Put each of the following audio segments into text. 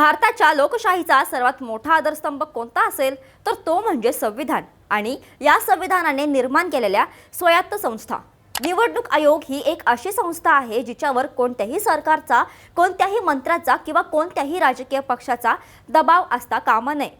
भारताच्या लोकशाहीचा सर्वात मोठा आधारस्तंभ कोणता असेल तर तो म्हणजे संविधान. आणि या संविधानाने निर्माण केलेल्या स्वायत्त संस्था. निवडणूक आयोग ही एक अशी संस्था आहे जिच्यावर कोणत्याही सरकारचा कोणत्याही मंत्र्याचा किंवा कोणत्याही राजकीय पक्षाचा दबाव असता कामा नये.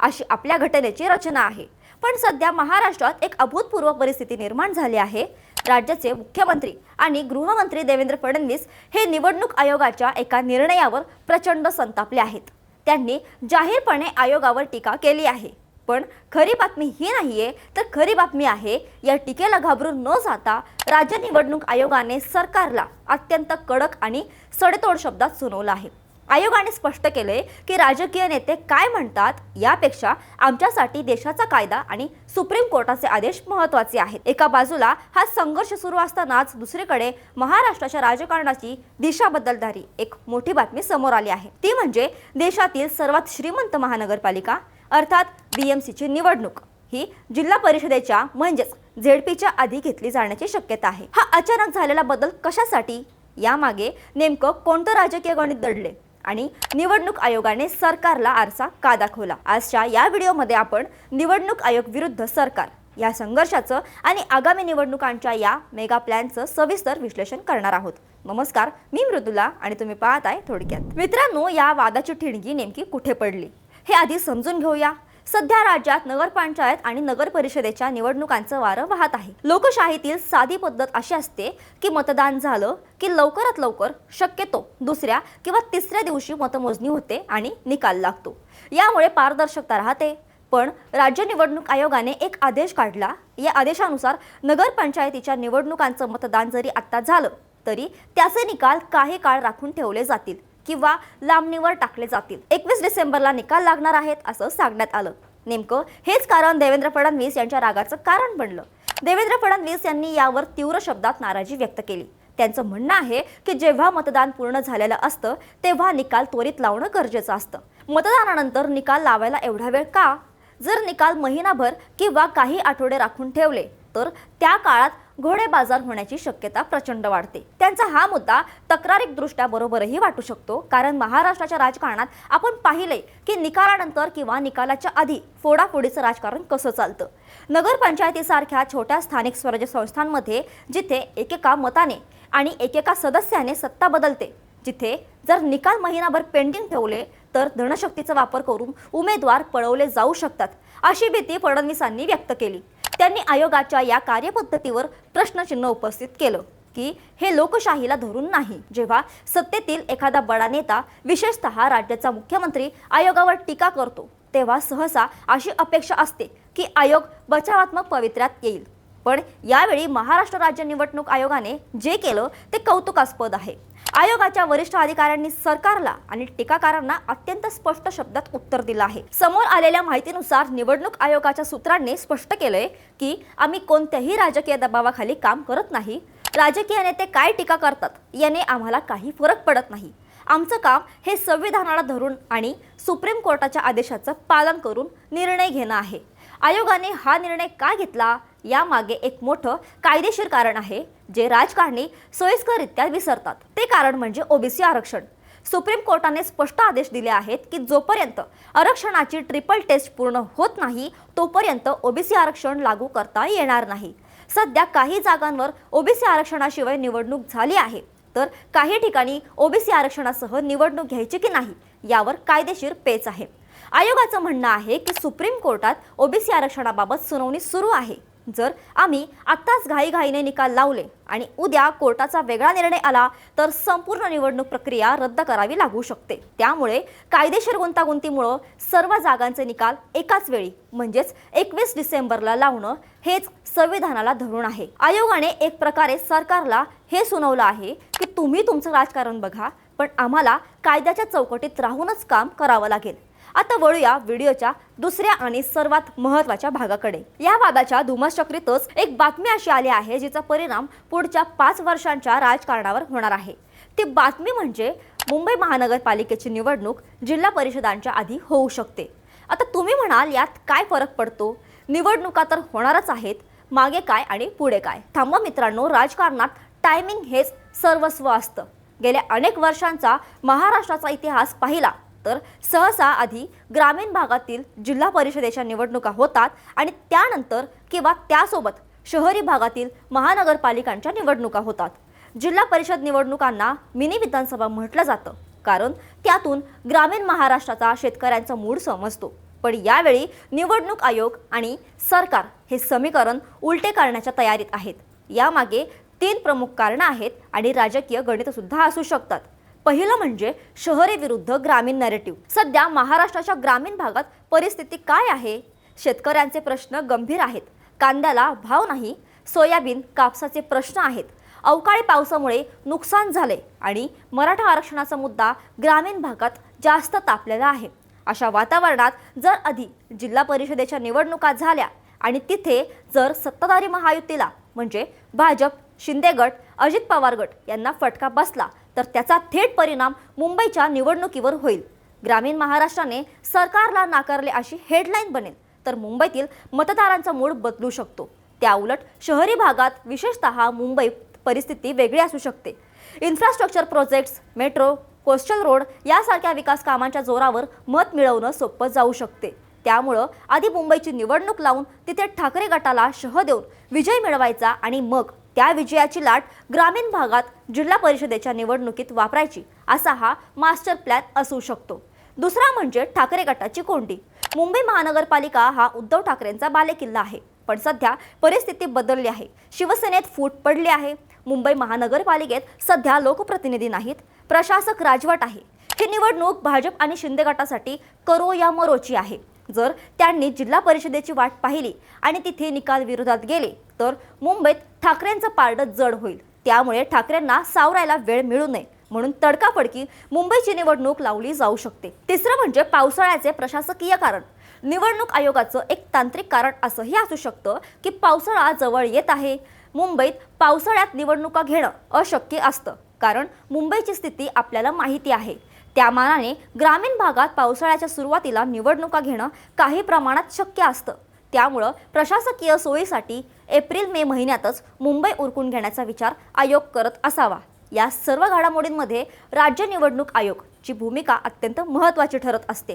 अशी आपल्या घटनेची रचना आहे. पण सध्या महाराष्ट्रात एक अभूतपूर्व परिस्थिती निर्माण झाली आहे. राज्याचे मुख्यमंत्री आणि गृहमंत्री देवेंद्र फडणवीस हे निवडणूक आयोगाच्या एका निर्णयावर प्रचंड संतापले आहेत. त्यांनी जाहीरपणे आयोगावर टीका केली आहे. पण खरी बातमी ही नाहीये तर खरी बातमी आहे या टीकेला घाबरून न जाता राज्य निवडणूक आयोगाने सरकारला अत्यंत कडक आणि सडेतोड शब्दात सुनावलं आहे. आयोगाने स्पष्ट केले की राजकीय नेते काय म्हणतात यापेक्षा आमच्यासाठी देशाचा कायदा आणि सुप्रीम कोर्टाचे आदेश महत्त्वाचे आहेत. एका बाजूला हा संघर्ष सुरू असतानाच दुसरीकडे महाराष्ट्राच्या राजकारणाची दिशा बदलणारी एक मोठी बातमी समोर आली आहे. ती म्हणजे देशातील सर्वात श्रीमंत महानगरपालिका अर्थात बीएमसीची निवडणूक. ही जिल्हा परिषदेच्या म्हणजेच झेडपीच्या आधी घेतली जाण्याची शक्यता आहे. हा अचानक झालेला बदल कशासाठी? यामागे नेमकं कोणतं राजकीय गणित दडले? आणि निवडणूक आयोगाने सरकारला आरसा का दाखवला? आजच्या या व्हिडिओमध्ये आपण निवडणूक आयोग विरुद्ध सरकार या संघर्षाचं आणि आगामी निवडणुकांच्या या मेगा प्लॅनचं सविस्तर विश्लेषण करणार आहोत. नमस्कार मी मृदुला आणि तुम्ही पाहत आहे थोडक्यात. मित्रांनो या वादाची ठिणगी नेमकी कुठे पडली? हे आधी समजून घेऊया. सध्या राज्यात नगरपंचायत आणि नगर परिषदेच्या निवडणुकांचं वारं वाहत आहे. लोकशाहीतील साधी पद्धत अशी असते की मतदान झालं की लवकरात लवकर शक्यतो दुसऱ्या किंवा तिसऱ्या दिवशी मतमोजणी होते आणि निकाल लागतो. यामुळे पारदर्शकता राहते. पण राज्य निवडणूक आयोगाने एक आदेश काढला. या आदेशानुसार नगरपंचायतीच्या निवडणुकांचं मतदान जरी आत्ता झालं तरी त्याचे निकाल काही काळ राखून ठेवले जातील. किंवा लांबणीवर टाकले जातील. एकवीस डिसेंबरला निकाल लागणार आहेत असं सांगण्यात आलं. नेमकं हेच कारण देवेंद्र फडणवीस यांच्या रागाचं कारण बनलं. देवेंद्र फडणवीस यांनी यावर तीव्र शब्दात नाराजी व्यक्त केली. त्यांचं म्हणणं आहे की जेव्हा मतदान पूर्ण झालेलं असतं तेव्हा निकाल त्वरित लावणं गरजेचं असतं. मतदानानंतर निकाल लावायला एवढा वेळ का? जर निकाल महिनाभर किंवा काही आठवडे राखून ठेवले तर त्या काळात घोडे बाजार होण्याची शक्यता प्रचंड वाढते. त्यांचा हा मुद्दा तक्रारिक दृष्ट्या बरोबरही वाटू शकतो. कारण महाराष्ट्राच्या राजकारणात आपण पाहिले की निकालानंतर किंवा निकालाच्या आधी फोडाफोडीचं राजकारण कसं चालतं? नगरपंचायतीसारख्या छोट्या स्थानिक स्वराज्य संस्थांमध्ये जिथे एकेका मताने आणि एकेका सदस्याने सत्ता बदलते जिथे जर निकाल महिनाभर पेंडिंग ठेवले तर धनशक्तीचा वापर करून उमेदवार पळवले जाऊ शकतात अशी भीती फडणवीसांनी व्यक्त केली. त्यांनी आयोगाच्या या कार्यपद्धतीवर प्रश्नचिन्ह उपस्थित केलं की हे लोकशाहीला धरून नाही. जेव्हा सत्तेतील एखादा बडा नेता विशेषतः राज्याचा मुख्यमंत्री आयोगावर टीका करतो तेव्हा सहसा अशी अपेक्षा असते की आयोग बचावात्मक पवित्र्यात येईल. पण यावेळी महाराष्ट्र राज्य निवडणूक आयोगाने जे केलं ते कौतुकास्पद आहे. आयोगाच्या वरिष्ठ अधिकाऱ्यांनी सरकारला आणि टीकाकारांना अत्यंत स्पष्ट शब्दात उत्तर दिलं आहे. समोर आलेल्या माहितीनुसार निवडणूक आयोगाच्या सूत्रांनी स्पष्ट केलंय की आम्ही कोणत्याही राजकीय दबावाखाली काम करत नाही. राजकीय नेते काय टीका करतात याने आम्हाला काही फरक पडत नाही. आमचं काम हे संविधानाला धरून आणि सुप्रीम कोर्टाच्या आदेशाचं पालन करून निर्णय घेणं आहे. आयोगाने हा निर्णय का घेतला? यामागे एक मोठं कायदेशीर कारण आहे जे राजकारणी सोयीस्कररित्या विसरतात. ते कारण म्हणजे ओबीसी आरक्षण. सुप्रीम कोर्टाने स्पष्ट आदेश दिले आहेत की जोपर्यंत आरक्षणाची ट्रिपल टेस्ट पूर्ण होत नाही तोपर्यंत ओबीसी आरक्षण लागू करता येणार नाही. सध्या काही जागांवर ओबीसी आरक्षणाशिवाय निवडणूक झाली आहे तर काही ठिकाणी ओबीसी आरक्षणासह निवडणूक घ्यायची की नाही यावर कायदेशीर पेच आहे. आयोगाचं म्हणणं आहे की सुप्रीम कोर्टात ओबीसी आरक्षणाबाबत सुनावणी सुरू आहे. जर आम्ही आत्ताच घाईघाईने निकाल लावले आणि उद्या कोर्टाचा वेगळा निर्णय आला तर संपूर्ण निवडणूक प्रक्रिया रद्द करावी लागू शकते. त्यामुळे कायदेशीर गुंतागुंतीमुळं सर्व जागांचे निकाल एकाच वेळी म्हणजेच एकवीस डिसेंबरला लावणं हेच संविधानाला धरून आहे. आयोगाने एक प्रकारे सरकारला हे सुनावलं आहे की तुम्ही तुमचं राजकारण बघा पण आम्हाला कायद्याच्या चौकटीत राहूनच काम करावं लागेल. आता वळूया व्हिडिओच्या दुसऱ्या आणि सर्वात महत्त्वाच्या भागाकडे. या वादाच्या धुमश्चक्रीतच एक बातमी अशी आली आहे जिचा परिणाम पुढच्या पाच वर्षांच्या राजकारणावर होणार आहे. ती बातमी म्हणजे मुंबई महानगरपालिकेची निवडणूक जिल्हा परिषदांच्या आधी होऊ शकते. आता तुम्ही म्हणाल यात काय फरक पडतो? निवडणुका तर होणारच आहेत मागे काय आणि पुढे काय? थांबा मित्रांनो राजकारणात टायमिंग हेच सर्वस्व असतं. गेल्या अनेक वर्षांचा महाराष्ट्राचा इतिहास पाहिला. तर सहसा आधी ग्रामीण भागातील जिल्हा परिषदेच्या निवडणुका होतात आणि त्यानंतर किंवा त्यासोबत शहरी भागातील महानगरपालिकांच्या निवडणुका होतात. जिल्हा परिषद निवडणुकांना मिनी विधानसभा म्हटलं जातं कारण त्यातून ग्रामीण महाराष्ट्राचा शेतकऱ्यांचा मूड समजतो. पण यावेळी निवडणूक आयोग आणि सरकार हे समीकरण उलटे करण्याच्या तयारीत आहेत. यामागे तीन प्रमुख कारणं आहेत आणि राजकीय गणितसुद्धा असू शकतात. पहिलं म्हणजे शहरी विरुद्ध ग्रामीण नॅरेटिव्ह सध्या महाराष्ट्राच्या ग्रामीण भागात परिस्थिती काय आहे? शेतकऱ्यांचे प्रश्न गंभीर आहेत. कांद्याला भाव नाही सोयाबीन कापसाचे प्रश्न आहेत. अवकाळी पावसामुळे नुकसान झाले आणि मराठा आरक्षणाचा मुद्दा ग्रामीण भागात जास्त तापलेला आहे. अशा वातावरणात जर आधी जिल्हा परिषदेच्या निवडणुका झाल्या आणि तिथे जर सत्ताधारी महायुतीला म्हणजे भाजप शिंदे गट अजित पवार गट यांना फटका बसला तर त्याचा थेट परिणाम मुंबईच्या निवडणुकीवर होईल. ग्रामीण महाराष्ट्राने सरकारला नाकारले अशी हेडलाईन बनेल तर मुंबईतील मतदारांचा मूड बदलू शकतो. त्याउलट शहरी भागात विशेषतः मुंबईत परिस्थिती वेगळी असू शकते. Infrastructure projects metro coastal road यासारख्या विकास कामांच्या जोरावर मत मिळवणं सोपं जाऊ शकते. त्यामुळं आधी मुंबईची निवडणूक लावून तिथे ठाकरे गटाला शह देऊन विजय मिळवायचा आणि मग त्या विजयाची लाट ग्रामीण भागात जिल्हा परिषदेच्या निवडणुकीत वापरायची असा हा मास्टर प्लॅन असू शकतो. दुसरा म्हणजे ठाकरे गटाची कोंडी. मुंबई महानगरपालिका हा उद्धव ठाकरेंचा बालेकिल्ला आहे. पण सध्या परिस्थिती बदलली आहे. शिवसेनेत फूट पडली आहे. मुंबई महानगरपालिकेत सध्या लोकप्रतिनिधी नाहीत. प्रशासक राजवट आहे. ही निवडणूक भाजप आणि शिंदे गटासाठी करो या मरोची आहे. जर त्यांनी जिल्हा परिषदेची वाट पाहिली आणि तिथे निकाल विरोधात गेले तर मुंबईत ठाकरेंचं पारडं जड होईल. त्यामुळे ठाकरेंना सावरायला वेळ मिळू नये म्हणून तडकाफडकी मुंबईची निवडणूक लावली जाऊ शकते. तिसरं म्हणजे पावसाळ्याचे प्रशासकीय कारण. निवडणूक आयोगाचं एक तांत्रिक कारण असंही असू शकतं की पावसाळा जवळ येत आहे. मुंबईत पावसाळ्यात निवडणुका घेणं अशक्य असतं. कारण मुंबईची स्थिती आपल्याला माहिती आहे. त्या मानाने ग्रामीण भागात पावसाळ्याच्या सुरुवातीला निवडणुका घेणं काही प्रमाणात शक्य असतं. त्यामुळं प्रशासकीय सोयीसाठी एप्रिल मे महिन्यातच मुंबई उरकून घेण्याचा विचार आयोग करत असावा. या सर्व घडामोडींमध्ये राज्य निवडणूक आयोगची भूमिका अत्यंत महत्त्वाची ठरत असते.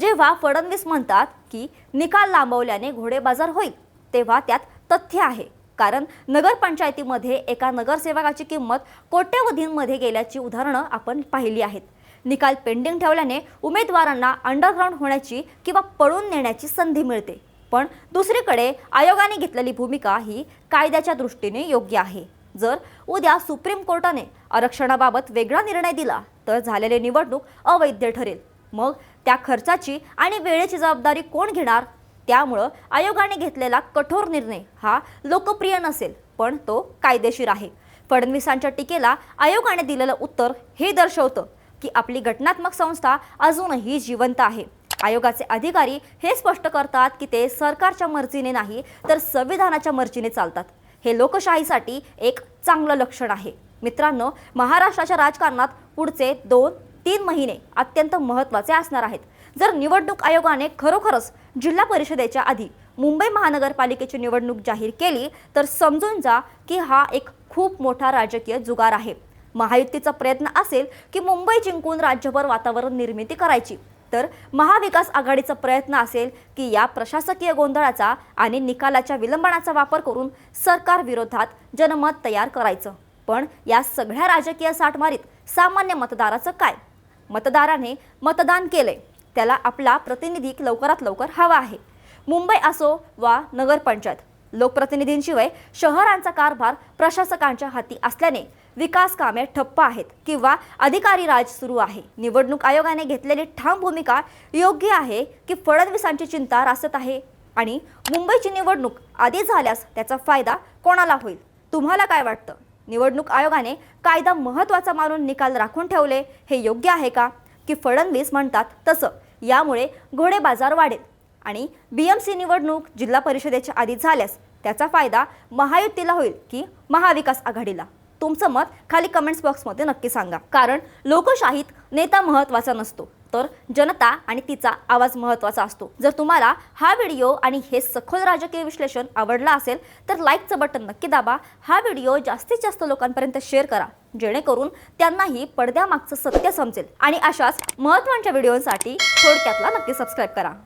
जेव्हा फडणवीस म्हणतात की निकाल लांबवल्याने घोडेबाजार होईल तेव्हा त्यात तथ्य आहे. कारण नगरपंचायतीमध्ये एका नगरसेवकाची किंमत कोट्यवधींमध्ये गेल्याची उदाहरणं आपण पाहिली आहेत. निकाल पेंडिंग ठेवल्याने उमेदवारांना अंडरग्राऊंड होण्याची किंवा पळून नेण्याची संधी मिळते. पण दुसरीकडे आयोगाने घेतलेली भूमिका ही कायद्याच्या दृष्टीने योग्य आहे. जर उद्या सुप्रीम कोर्टाने आरक्षणाबाबत वेगळा निर्णय दिला तर झालेली निवडणूक अवैध ठरेल. मग त्या खर्चाची आणि वेळेची जबाबदारी कोण घेणार? त्यामुळं आयोगाने घेतलेला कठोर निर्णय हा लोकप्रिय नसेल पण तो कायदेशीर आहे. फडणवीसांच्या टीकेला आयोगाने दिलेलं उत्तर हे दर्शवतं. की आपली घटनात्मक संस्था अजूनही जिवंत आहे. आयोगाचे अधिकारी हे स्पष्ट करतात की ते सरकारच्या मर्जीने नाही तर संविधानाच्या मर्जीने चालतात. हे लोकशाहीसाठी एक चांगलं लक्षण आहे. मित्रांनो महाराष्ट्राच्या राजकारणात पुढचे दोन तीन महिने अत्यंत महत्त्वाचे असणार आहेत. जर निवडणूक आयोगाने खरोखरच जिल्हा परिषदेच्या आधी मुंबई महानगरपालिकेची निवडणूक जाहीर केली तर समजून जा की हा एक खूप मोठा राजकीय जुगार आहे. महायुतीचा प्रयत्न असेल की मुंबई जिंकून राज्यभर वातावरण निर्मिती करायची. तर महाविकास आघाडीचा प्रयत्न असेल की या प्रशासकीय गोंधळाचा आणि निकालाच्या विलंबनाचा वापर करून सरकार विरोधात जनमत तयार करायचं. पण या सगळ्या राजकीय साठमारीत सामान्य मतदाराचं काय? मतदाराने मतदान केले त्याला आपला प्रतिनिधी लवकरात लवकर हवा आहे. मुंबई असो वा नगरपंचायत लोकप्रतिनिधींशिवाय शहरांचा कारभार प्रशासकांच्या हाती असल्याने विकास कामे ठप्प आहेत किंवा अधिकारी राज सुरू आहे. निवडणूक आयोगाने घेतलेली ठाम भूमिका योग्य आहे की फडणवीसांची चिंता रासत आहे? आणि मुंबईची निवडणूक आधी झाल्यास त्याचा फायदा कोणाला होईल? तुम्हाला काय वाटतं? निवडणूक आयोगाने कायदा महत्त्वाचा मानून निकाल राखून ठेवले हे योग्य आहे का? की फडणवीस म्हणतात तसं? यामुळे घोडेबाजार वाढेल. आणि बी एम सी निवडणूक जिल्हा परिषदेच्या आधी झाल्यास त्याचा फायदा महायुतीला होईल की महाविकास आघाडीला? तुमचं मत खाली कमेंट्स बॉक्समध्ये नक्की सांगा. कारण लोकशाहीत नेता महत्त्वाचा नसतो तर जनता आणि तिचा आवाज महत्त्वाचा असतो. जर तुम्हाला हा व्हिडिओ आणि हे सखोल राजकीय विश्लेषण आवडला असेल तर लाईकचं बटन नक्की दाबा. हा व्हिडिओ जास्तीत जास्त लोकांपर्यंत शेअर करा. जेणेकरून त्यांनाही पडद्यामागचं सत्य समजेल. आणि अशाच महत्त्वाच्या व्हिडिओसाठी थोडक्यातला नक्की सबस्क्राईब करा.